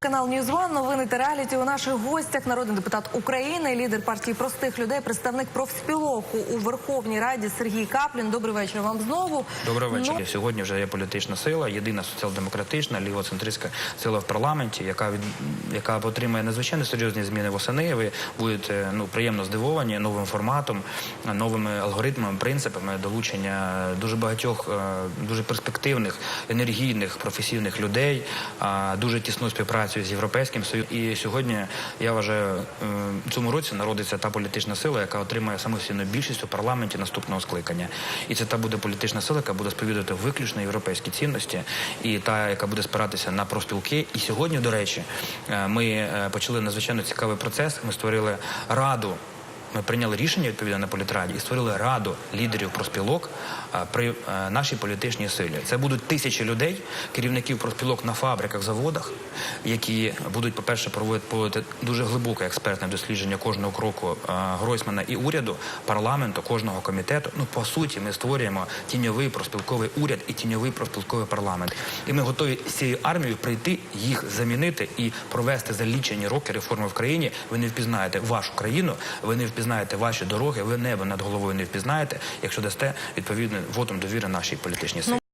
Канал Ньюзван, новини та реаліті у наших гостях. Народний депутат України, лідер партії простих людей, представник профспілок у Верховній Раді Сергій Каплін. Добрий вечір вам знову. Добрий вечір. Ну, Сьогодні вже є політична сила, єдина соціал-демократична, лівоцентристська сила в парламенті, яка від яка отримає надзвичайно серйозні зміни восени. Ви будете ну приємно здивовані новим форматом, новими алгоритмами, принципами долучення дуже багатьох е, дуже перспективних, енергійних, професійних людей, дуже тісну співпрацю з європейським союзом. І сьогодні я вважаю, е, в цьому році народиться та політична сила, яка отримає самостійну більшість у парламенті наступного скликання. І це та буде політична сила, яка буде сповідувати виключно європейські цінності, і та, яка буде спиратися на профспілки. І сьогодні, до речі, е, ми е, почали надзвичайно цікавий процес. Ми створили раду. Ми прийняли рішення відповідно на політраді і створили раду лідерів профспілок а, при е, нашій політичній силі. Це будуть тисячі людей, керівників профспілок на фабриках, заводах, які будуть, по-перше, проводити проводити дуже глибоке експертне дослідження кожного кроку е, Гройсмана і уряду, парламенту, кожного комітету. Ну по суті, ми створюємо тіньовий профспілковий уряд і тіньовий профспілковий парламент. І ми готові з цією армією прийти, їх замінити і провести за лічені роки реформи в країні. Ви не впізнаєте вашу країну, ви не впізнаєте ваші дороги, ви небо над головою не впізнаєте, якщо дасте відповідний вотом довіри нашій політичній силі.